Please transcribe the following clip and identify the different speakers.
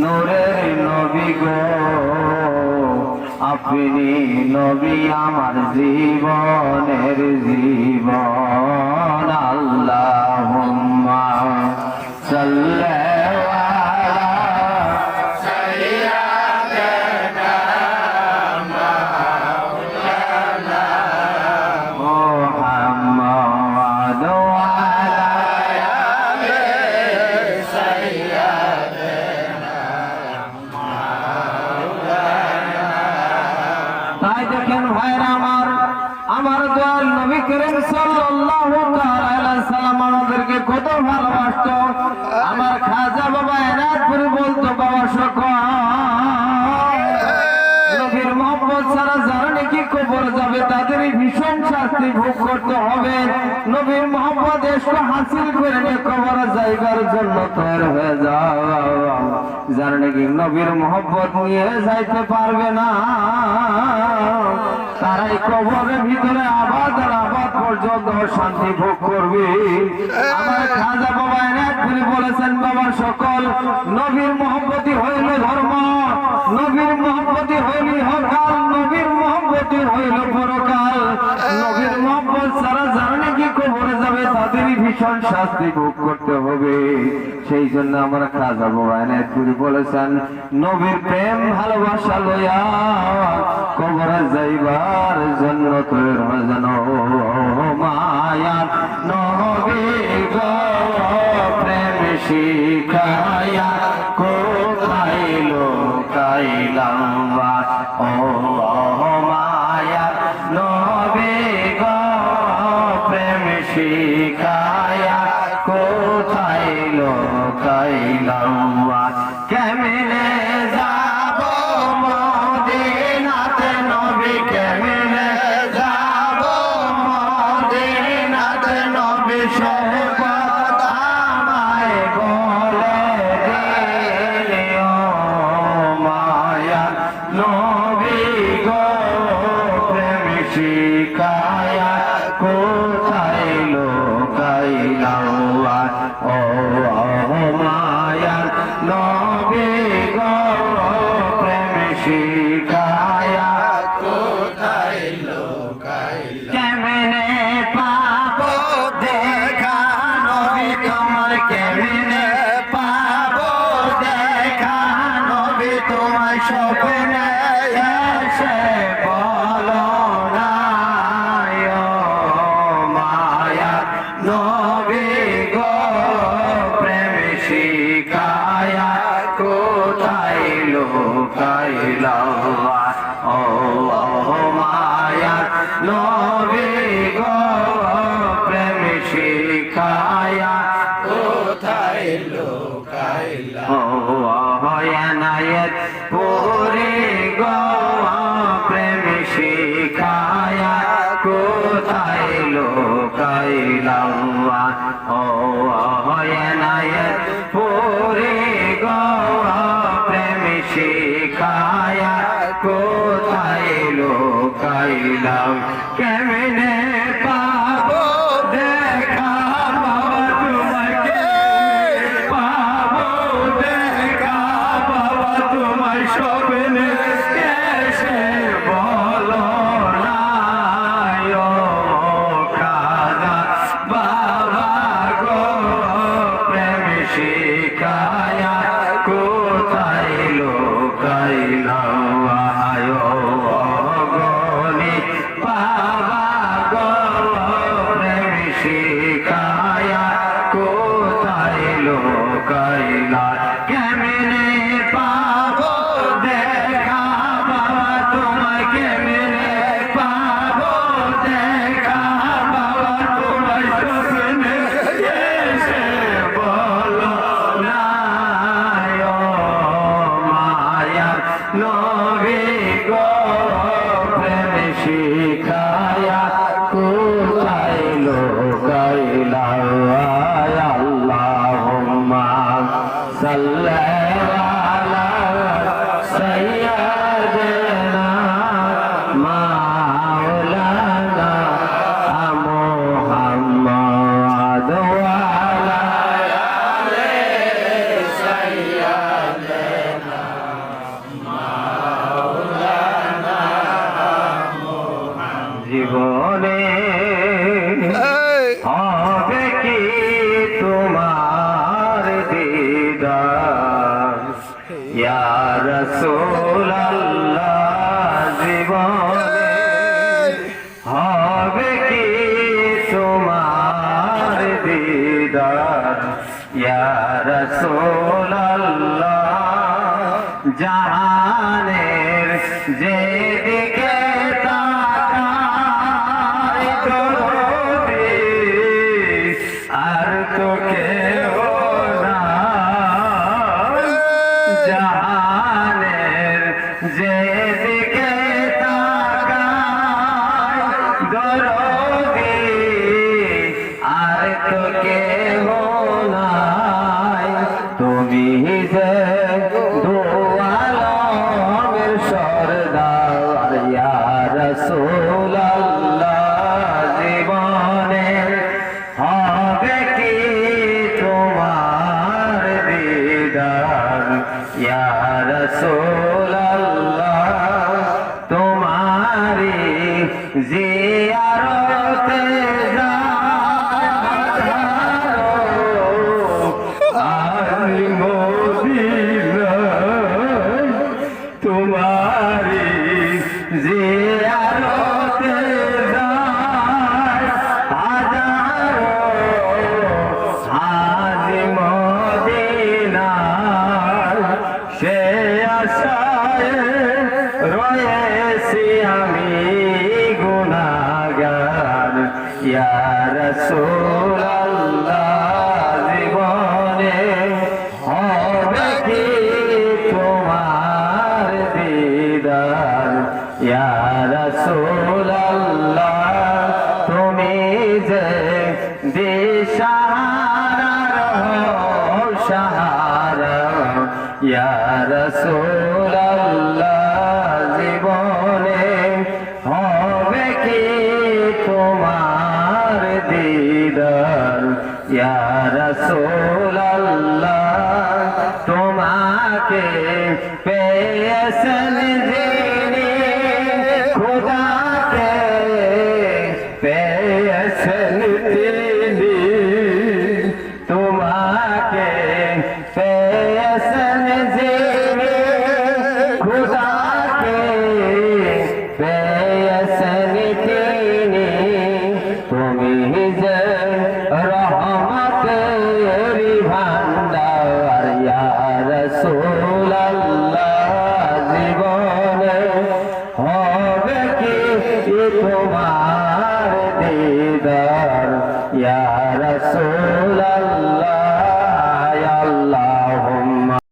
Speaker 1: নূরের নবী গো আপনি নবী আমার জীবনের জীবন। আল্লাহ সাল্লাহ নবীর মোহাম্মদ ছাড়া যারা নাকি কবর যাবে, তাদেরই ভীষণ শাস্তি ভোগ করতে হবে। নবীর মোহাম্মদ এসব হাসিল করে কবর যাইবার জন্য তৈরি হয়ে যাও। যারা নাকি নবীর মোহব্বত নিয়ে যাইতে পারবে না। তারাই কবরের ভিতরে আবাদ আর আবাদ পর্যন্ত শান্তি ভোগ করবে। আমার খাজা বাবা এনায়ত বলেছেন বাবার সকল নবীর মোহব্বতি হইল ধর্ম। ভীষণ শাস্তি ভোগ করতে হবে। সেই জন্য আমরা খাজা বাবা এনায়ত করে বলেছেন, নবীর প্রেম ভালোবাসা লইয়া কবরে যাইবার জন্য তোর যেন মায়ার নবী প্রেম শিখায়া কোথায় লোকাইলাম ও নবী নবী গো প্রেম শিখায়া। কোথায় লোকাইলাম ও এনায়েত পুরে গো প্রেম লোকাইলাম কেমনে পাবো? জাহানের যেদিকে আর তোকে জাহানের যেদিকে তাকায় দরদি আর তোকে ইয়ারসোল্লাহ জীবনে হবে কি তোমার দিদার? ইয়ারসোল্লাহ তোমাকে পেয়েছেন যে